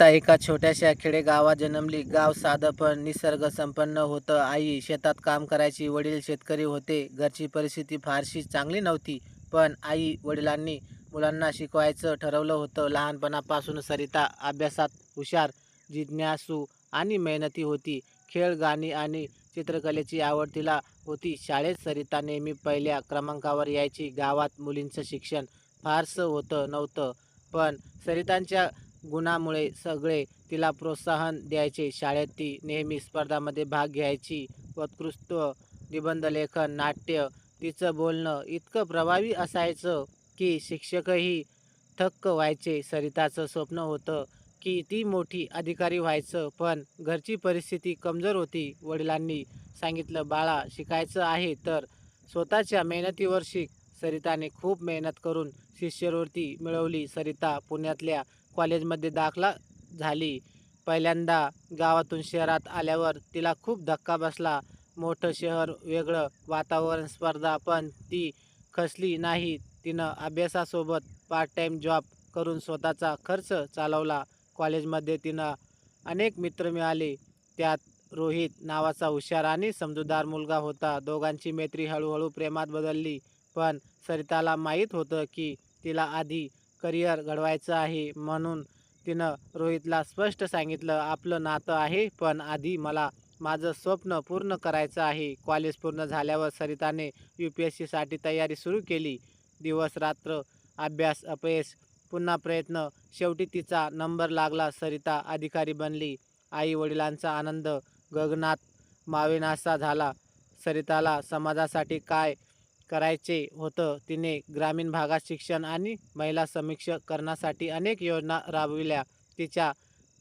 आता एका छोट्याशा खेडेगावात जन्मली. गाव साधं पण निसर्गसंपन्न होतं. आई शेतात काम करायची, वडील शेतकरी होते. घरची परिस्थिती फारशी चांगली नव्हती. पण आई-वडिलांनी मुलांना शिकवायचं ठरवलं होतं. लहानपणापासून सरिता अभ्यासात हुशार, जिज्ञासू आणि मेहनती होती. खेळ, गाणी आणि चित्रकलेची आवड तिला होती. शाळेत सरिता नेहमी पहिल्या क्रमांकावर यायची. गावात मुलींचं शिक्षण फारसं होतं नव्हतं. पण सरितांच्या गुणामुळे सगळे तिला प्रोत्साहन द्यायचे. शाळेत ती नेहमी स्पर्धामध्ये भाग घ्यायची. वक्तृत्व, निबंधलेखन, नाट्य. तिचं बोलणं इतकं प्रभावी असायचं की शिक्षकही थक्क व्हायचे. सरिताचं स्वप्न होतं की ती मोठी अधिकारी व्हायचं. पण घरची परिस्थिती कमजोर होती. वडिलांनी सांगितलं, बाळा, शिकायचं आहे तर स्वतःच्या मेहनतीवर शिक. सरिताने खूप मेहनत करून शिष्यवृत्ती मिळवली. सरिता पुण्यातल्या कॉलेजमध्ये दाखल झाली. पहिल्यांदा गावातून शहरात आल्यावर तिला खूप धक्का बसला. मोठं शहर, वेगळं वातावरण, स्पर्धा. पण ती खसली नाही. तिनं अभ्यासासोबत पार्ट टाइम जॉब करून स्वतःचा खर्च चालवला. कॉलेजमध्ये तिनं अनेक मित्र मिळाले. त्यात रोहित नावाचा हुशार आणि समजूतदार मुलगा होता. दोघांची मैत्री हळूहळू प्रेमात बदलली. पण सरिताला माहीत होतं की तिला आधी करिअर घडवायचं आहे. म्हणून तिनं रोहितला स्पष्ट सांगितलं, आपलं नातं आहे, पण आधी मला माझं स्वप्न पूर्ण करायचं आहे. कॉलेज पूर्ण झाल्यावर सरिताने यू पी एस सीसाठी तयारी सुरू केली. दिवस-रात्र अभ्यास, अपयश, पुन्हा प्रयत्न. शेवटी तिचा नंबर लागला. सरिता अधिकारी बनली. आई-वडिलांचा आनंद गगनात मावेनासा झाला. सरिताला समाजासाठी काय करायचे होतं. तिने ग्रामीण भागात शिक्षण आणि महिला समीक्षकरणासाठी अनेक योजना राबविल्या. तिच्या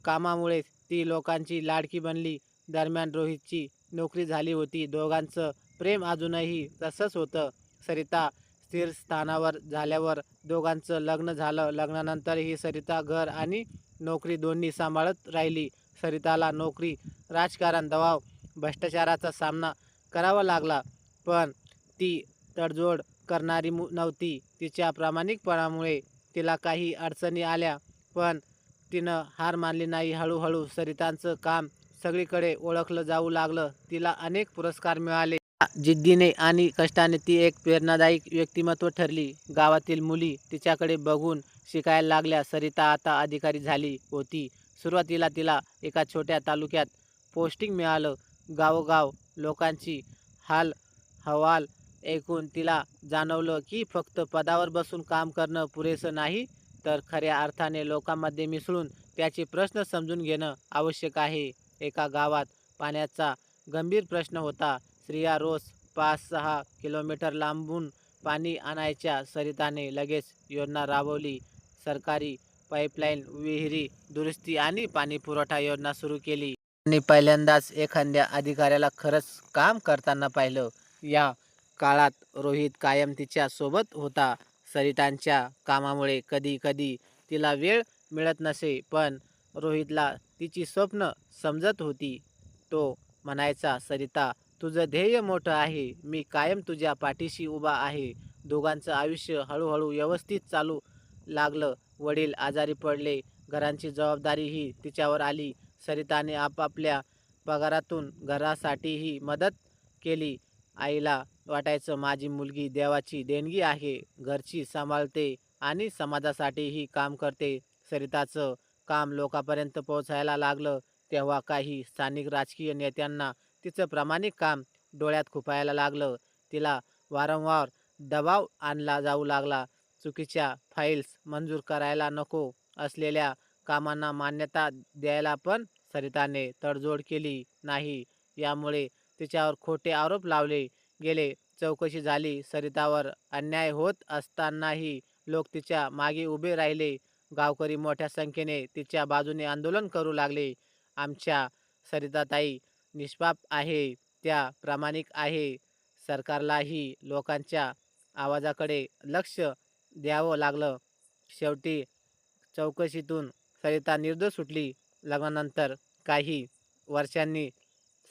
कामामुळे ती लोकांची लाडकी बनली. दरम्यान रोहितची नोकरी झाली होती. दोघांचं प्रेम अजूनही तसंच होतं. सरिता स्थिर स्थानावर झाल्यावर दोघांचं लग्न झालं. लग्नानंतरही सरिता घर आणि नोकरी दोन्ही सांभाळत राहिली. सरिताला नोकरी, राजकारण, दबाव, भ्रष्टाचाराचा सामना करावा लागला. पण ती तडजोड करणारी नव्हती. तिच्या प्रामाणिकपणामुळे तिला काही अडचणी आल्या, पण तिनं हार मानली नाही. हळूहळू सरितांचं काम सगळीकडे ओळखलं जाऊ लागलं. तिला अनेक पुरस्कार मिळाले. जिद्दीने आणि कष्टाने ती एक प्रेरणादायी व्यक्तिमत्व ठरली. गावातील मुली तिच्याकडे बघून शिकायला लागल्या. सरिता आता अधिकारी झाली होती. सुरुवातीला तिला एका छोट्या तालुक्यात पोस्टिंग मिळालं. गावोगाव लोकांची हाल हवाल ऐकून तिला जाणवलं की फक्त पदावर बसून काम करणं पुरेसं नाही, तर खऱ्या अर्थाने लोकांमध्ये मिसळून त्याचे प्रश्न समजून घेणं आवश्यक आहे. एका गावात पाण्याचा गंभीर प्रश्न होता. स्त्रिया रोज पाच-सहा किलोमीटर लांबून पाणी आणायच्या. सरिताने लगेच योजना राबवली. सरकारी पाईपलाईन, विहिरी दुरुस्ती आणि पाणीपुरवठा योजना सुरू केली. आणि पहिल्यांदाच एखाद्या अधिकाऱ्याला खरंच काम करताना पाहिलं. या काळात रोहित कायम तिच्या सोबत होता. सरितांच्या कामामुळे कधी कधी तिला वेळ मिळत नसे. पण रोहितला तिची स्वप्न समजत होती. तो म्हणायचा, सरिता, तुझं ध्येय मोठं आहे. मी कायम तुझ्या पाठीशी उभा आहे. दोघांचं आयुष्य हळूहळू व्यवस्थित चालू लागलं. वडील आजारी पडले. घरांची जबाबदारीही तिच्यावर आली. सरिताने आपापल्या पगारातून घरासाठीही मदत केली. आईला वाटायचं, माझी मुलगी देवाची देणगी आहे. घरची सांभाळते आणि समाजासाठीही काम करते. सरिताचं काम लोकांपर्यंत पोहोचायला लागलं तेव्हा काही स्थानिक राजकीय नेत्यांना तिचं प्रामाणिक काम डोळ्यात खुपायला लागलं. तिला वारंवार दबाव आणला जाऊ लागला. चुकीच्या फाईल्स मंजूर करायला नको असलेल्या कामांना मान्यता द्यायला पण सरिताने तडजोड केली नाही. यामुळे तिच्यावर खोटे आरोप लावले गेले. चौकशी झाली. सरितावर अन्याय होत असतानाही लोक तिच्यामागे उभे राहिले. गावकरी मोठ्या संख्येने तिच्या बाजूने आंदोलन करू लागले. आमच्या सरिताताई निष्पाप आहे. त्या प्रामाणिक आहे. सरकारलाही लोकांच्या आवाजाकडे लक्ष द्यावं लागलं. शेवटी चौकशीतून सरिता निर्दोष सुटली. लग्नानंतर काही वर्षांनी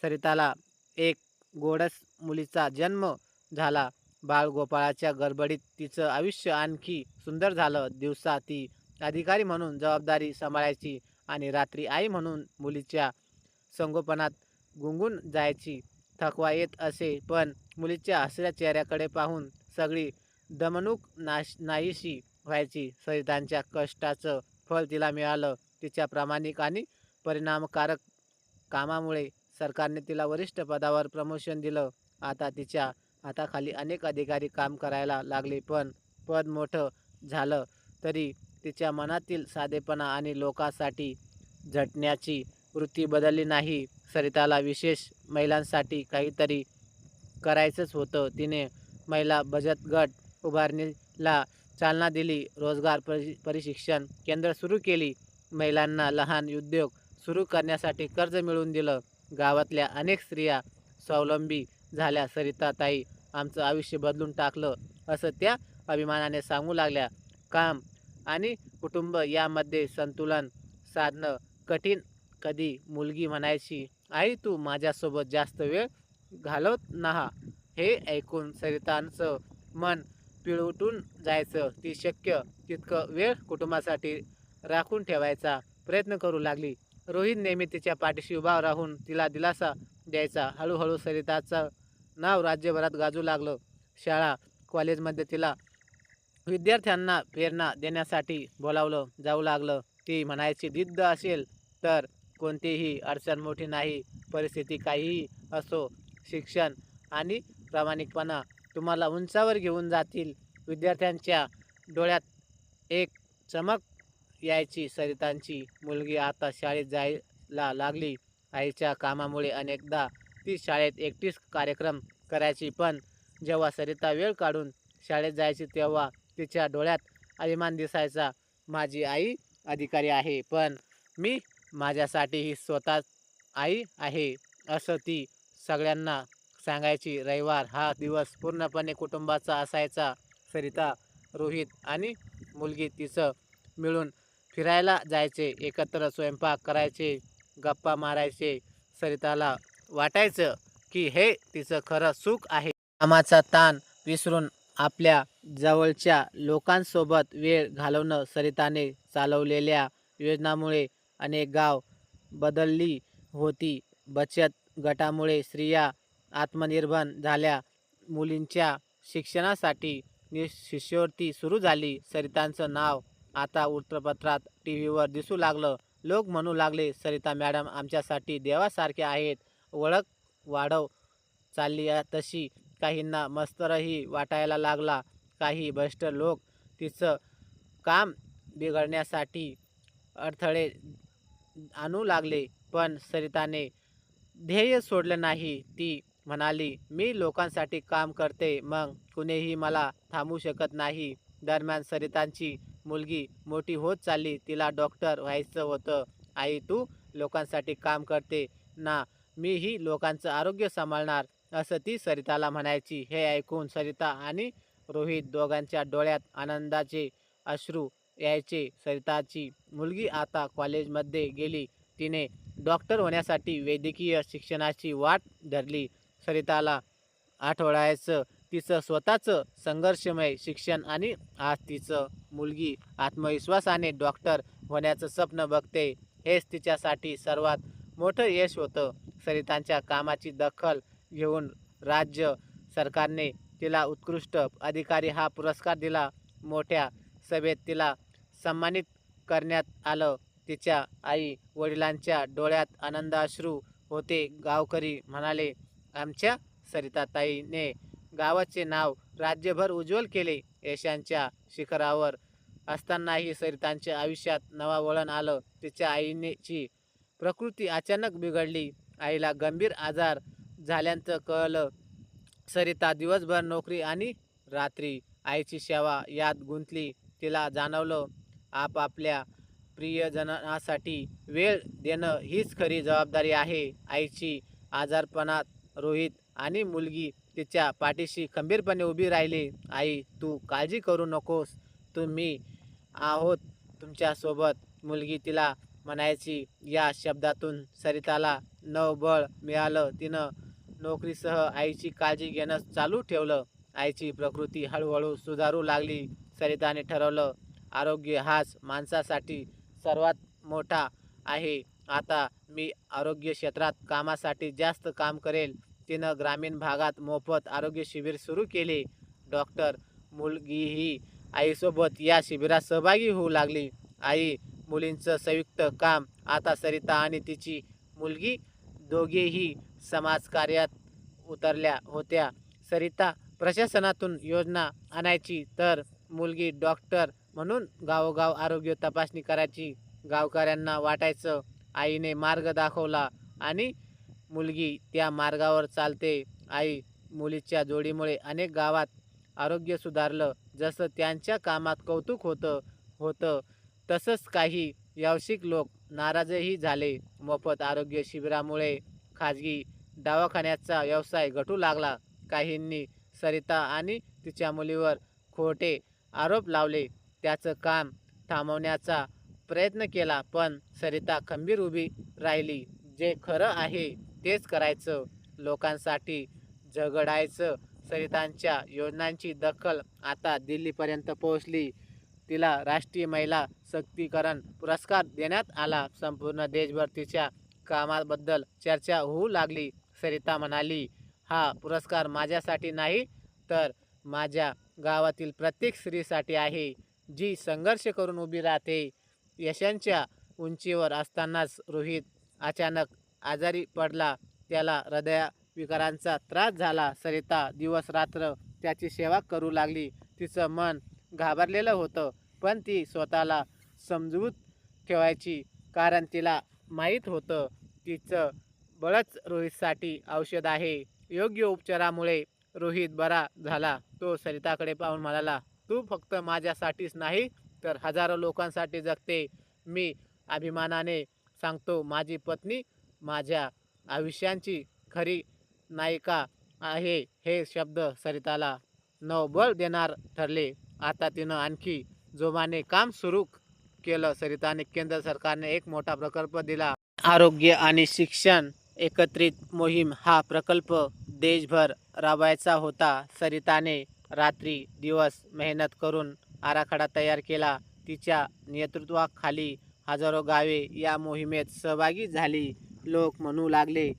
सरिताला एक गोडस मुलीचा जन्म झाला. बाळगोपाळाच्या गडबडीत तिचं आयुष्य आणखी सुंदर झालं. दिवसा ती अधिकारी म्हणून जबाबदारी सांभाळायची आणि रात्री आई म्हणून मुलीच्या संगोपनात गुंगून जायची थकवा येत असे पण मुलीच्या हसऱ्या चेहऱ्याकडे पाहून सगळी दमणूक नाश नाहीशी व्हायची सरितांच्या कष्टाचं फळ तिला मिळालं तिच्या प्रामाणिक आणि परिणामकारक कामामुळे सरकारने तिला वरिष्ठ पदावर प्रमोशन दिलं. आता तिच्या हाताखाली अनेक अधिकारी काम करायला लागले पण पद मोठं झालं तरी तिच्या मनातील साधेपणा आणि लोकांसाठी झटण्याची वृत्ती बदलली नाही. सरिताला विशेष महिलांसाठी काहीतरी करायचंच होतं. तिने महिला बचत गट उभारणीला चालना दिली रोजगार परि प्रशिक्षण केंद्र सुरू केली महिलांना लहान उद्योग सुरू करण्यासाठी कर्ज मिळवून दिलं. गावातल्या अनेक स्त्रिया स्वावलंबी झाल्या सरिताताई आमचं आयुष्य बदलून टाकलं असं त्या अभिमानाने सांगू लागल्या. काम आणि कुटुंब यामध्ये संतुलन साधणं कठीण. कधी मुलगी म्हणायची आई तू माझ्यासोबत जास्त वेळ घालवत नहा. हे ऐकून सरितांचं मन पिळवटून जायचं. ती शक्य तितकं वेळ कुटुंबासाठी राखून ठेवायचा प्रयत्न करू लागली. रोहित नेहमी तिच्या पाठीशी उभा राहून तिला दिलासा द्यायचा. हळूहळू सरिताचं नाव राज्यभरात गाजू लागलं. शाळा कॉलेजमध्ये तिला विद्यार्थ्यांना प्रेरणा देण्यासाठी बोलावलं जाऊ लागलं. ती म्हणायची जिद्द असेल तर कोणतीही अडचण मोठी नाही. परिस्थिती काहीही असो शिक्षण आणि प्रामाणिकपणा तुम्हाला उंचावर घेऊन जातील. विद्यार्थ्यांच्या डोळ्यात एक चमक यायची. सरितांची मुलगी आता शाळेत जायला लागली. आईच्या कामामुळे अनेकदा ती शाळेत एकटीच कार्यक्रम करायची. पण जेव्हा सरिता वेळ काढून शाळेत जायची तेव्हा तिच्या डोळ्यात अभिमान दिसायचा. माझी आई अधिकारी आहे पण मी माझ्यासाठी ही स्वतःच आई आहे असं ती सगळ्यांना सांगायची. रविवार हा दिवस पूर्णपणे कुटुंबाचा असायचा. सरिता रोहित आणि मुलगी तिचं मिळून फिरायला जायचे एकत्र स्वयंपाक करायचे गप्पा मारायचे सरिताला वाटायचं की हे तिचं खरं सुख आहे. कामाचा ताण विसरून आपल्या जवळच्या लोकांसोबत वेळ घालवणं सरिताने चालवलेल्या योजनामुळे अनेक गाव बदलली होती. बचत गटामुळे स्त्रिया आत्मनिर्भर झाल्या. मुलींच्या शिक्षणासाठी शिष्यवृत्ती सुरू झाली. सरितांचं नाव आता वृत्तपत्रात टी व्हीवर दिसू लागलं. लोक म्हणू लागले सरिता मॅडम आमच्यासाठी देवासारखे आहेत. ओळख वाढव. चालली आहे तशी. काहींना मस्तरही वाटायला लागला. काही भ्रष्ट लोक तिचं काम बिघडण्यासाठी अडथळे आणू लागले. पण सरिताने ध्येय सोडलं नाही. ती म्हणाली मी लोकांसाठी काम करते. मग कुणीही मला थांबू शकत नाही. दरम्यान सरितांची मुलगी मोठी होत चालली तिला डॉक्टर व्हायचं होतं. आई तू लोकांसाठी काम करते. ना मीही लोकांचं आरोग्य सांभाळणार असं ती सरिताला म्हणायची. हे ऐकून सरिता आणि रोहित दोघांच्या डोळ्यात आनंदाचे अश्रू यायचे. सरिताची मुलगी आता कॉलेजमध्ये गेली. तिने डॉक्टर होण्यासाठी वैद्यकीय शिक्षणाची वाट धरली. सरिताला आठवडायचं तिचं स्वतःचं संघर्षमय शिक्षण आणि आज तिचं मुलगी आत्मविश्वासाने डॉक्टर होण्याचं स्वप्न बघते हेच तिच्यासाठी सर्वात मोठं यश होतं. सरितांच्या कामाची दखल घेऊन राज्य सरकारने तिला उत्कृष्ट अधिकारी हा पुरस्कार दिला. मोठ्या सभेत तिला सन्मानित करण्यात आलं. तिच्या आई वडिलांच्या डोळ्यात आनंदाश्रू होते. गावकरी म्हणाले आमच्या सरिताताईने गावाचे नाव राज्यभर उज्ज्वल केले यशांच्या शिखरावर. असतानाही सरितांच्या आयुष्यात नवा वळण आलं. तिच्या आईनेची प्रकृती अचानक बिघडली. आईला गंभीर आजार झाल्याचं कळलं. सरिता दिवसभर नोकरी आणि रात्री आईची सेवा यात गुंतली. तिला जाणवलं आपापल्या प्रियजनासाठी वेळ देणं हीच खरी जबाबदारी आहे. आईची आजारपणात रोहित आणि मुलगी तिच्या पाठीशी खंबीरपणे उभी राहिली. आई तू काळजी करू नकोस. तुम्ही आहोत तुमच्यासोबत. मुलगी तिला म्हणायची. या शब्दातून सरिताला नवबळ मिळालं. तिनं नोकरीसह आईची काळजी घेणं चालू ठेवलं. आईची प्रकृती हळूहळू सुधारू लागली. सरिताने ठरवलं आरोग्य हाच माणसासाठी सर्वात मोठा आहे. आता मी आरोग्य क्षेत्रात कामासाठी जास्त काम करेल. तिनं ग्रामीण भागात मोफत आरोग्य शिबिर सुरू केले. डॉक्टर मुलगीही आईसोबत या शिबिरात सहभागी होऊ लागली. आई मुलींचं संयुक्त काम आता सरिता आणि तिची मुलगी दोघेही समाजकार्यात उतरल्या होत्या. सरिता प्रशासनातून योजना आणायची तर मुलगी डॉक्टर म्हणून गावोगाव आरोग्य तपासणी करायची. गावकऱ्यांना वाटायचं आईने मार्ग दाखवला आणि मुलगी त्या मार्गावर चालते. आई मुलीच्या जोडीमुळे अनेक गावात आरोग्य सुधारलं. जसं त्यांच्या कामात कौतुक होतं होतं तसंच काही व्यावसायिक लोक नाराजही झाले. मोफत आरोग्य शिबिरामुळे खाजगी दवाखान्याचा व्यवसाय घटू लागला. काहींनी सरिता आणि तिच्या मुलीवर खोटे आरोप लावले. त्याचं काम थांबवण्याचा प्रयत्न केला पण सरिता खंबीर उभी राहिली जे खरं आहे. तेच करायचं. लोकांसाठी झगडायचं. सरितांच्या योजनांची दखल आता दिल्लीपर्यंत पोहोचली. तिला राष्ट्रीय महिला सक्तीकरण पुरस्कार देण्यात आला. संपूर्ण देशभर तिच्या कामाबद्दल चर्चा होऊ लागली. सरिता म्हणाली हा पुरस्कार माझ्यासाठी नाही तर माझ्या गावातील प्रत्येक स्त्रीसाठी आहे. जी संघर्ष करून उभी राहते. यशांच्या उंचीवर असतानाच रोहित अचानक आजारी पडला त्याला हृदयविकारांचा त्रास झाला. सरिता दिवस रात्र त्याची सेवा करू लागली. तिचं मन घाबरलेलं होतं पण ती स्वतःला समजूत ठेवायची कारण तिला माहीत होतं तिचं बळच रोहितसाठी औषध आहे. योग्य उपचारामुळे रोहित बरा झाला. तो सरिताकडे पाहून म्हणाला तू फक्त माझ्यासाठीच नाही तर हजारो लोकांसाठी जगते. मी अभिमानाने सांगतो माझी पत्नी माझ्या आयुष्यांची खरी नायिका आहे हे शब्द सरिताला नवबळ देणार ठरले. आता तिनं आणखी जोमाने काम सुरू केलं. सरिताने केंद्र सरकारने एक मोठा प्रकल्प दिला. आरोग्य आणि शिक्षण एकत्रित मोहीम हा प्रकल्प देशभर राबवायचा होता. सरिताने रात्री दिवस मेहनत करून आराखडा तयार केला. तिच्या नेतृत्वाखाली हजारो गावे या मोहिमेत सहभागी झाली. लोक म्हणू लागले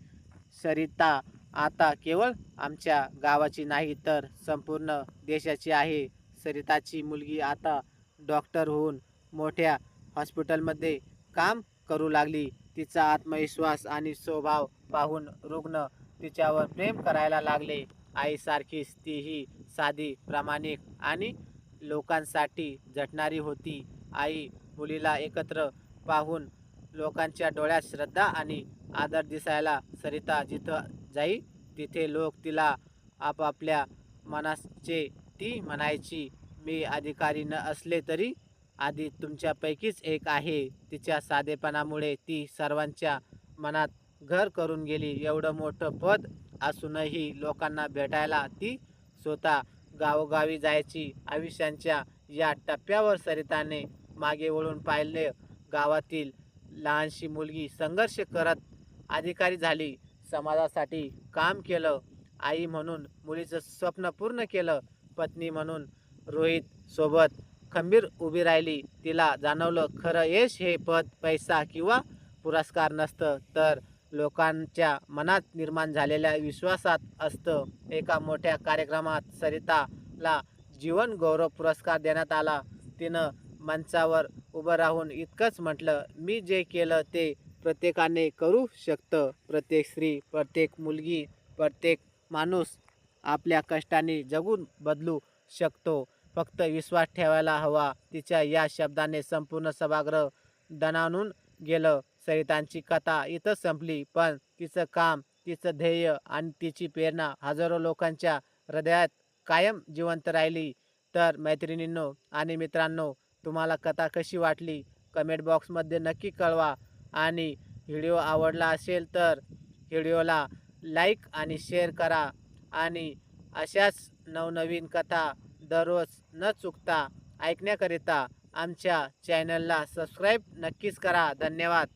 सरिता आता केवळ आमच्या गावाची नाही तर संपूर्ण देशाची आहे. सरिताची मुलगी आता डॉक्टर होऊन मोठ्या हॉस्पिटलमध्ये काम करू लागली. तिचा आत्मविश्वास आणि स्वभाव पाहून रुग्ण तिच्यावर प्रेम करायला लागले. आईसारखीच तीही साधी प्रामाणिक आणि लोकांसाठी झटणारी होती. आई मुलीला एकत्र पाहून लोकांच्या डोळ्यात श्रद्धा आणि आदर दिसायला सरिता जिथं जाई तिथे लोक तिला आपापल्या मनाचे ती म्हणायची मी अधिकारी न असले तरी आधी तुमच्यापैकीच एक आहे. तिच्या साधेपणामुळे ती सर्वांच्या मनात घर करून गेली. एवढं मोठं पद असूनही लोकांना भेटायला ती स्वतः गावोगावी जायची. आयुष्यांच्या या टप्प्यावर सरिताने मागे वळून पाहिले. गावातील लहानशी मुलगी संघर्ष करत अधिकारी झाली. समाजासाठी काम केलं. आई म्हणून मुलीचं स्वप्न पूर्ण केलं. पत्नी म्हणून रोहित सोबत खंबीर उभी राहिली. तिला जाणवलं खरं यश हे पद पैसा किंवा पुरस्कार नसतं तर लोकांच्या मनात निर्माण झालेल्या विश्वासात असतं. एका मोठ्या कार्यक्रमात सरिताला जीवन गौरव पुरस्कार देण्यात आला. तिनं मंचावर उभं राहून इतकंच म्हटलं मी जे केलं ते प्रत्येकाने करू शकतं. प्रत्येक स्त्री प्रत्येक मुलगी प्रत्येक माणूस आपल्या कष्टाने जगून बदलू शकतो. फक्त विश्वास ठेवायला हवा. तिच्या या शब्दाने संपूर्ण सभागृह दणाणून गेलं. सरितांची कथा इथं संपली. पण तिचं काम तिचं ध्येय आणि तिची प्रेरणा हजारो लोकांच्या हृदयात कायम जिवंत राहिली. तर मैत्रिणींनो आणि मित्रांनो तुम्हाला कथा कशी वाटली? कमेंट बॉक्समध्ये नक्की कळवा. आणि व्हिडिओ आवडला असेल तर व्हिडिओला लाईक आणि शेअर करा. आणि अशाच नवनवीन कथा दररोज न चुकता ऐकण्याकरिता आमच्या चॅनलला सबस्क्राईब नक्कीच करा. धन्यवाद.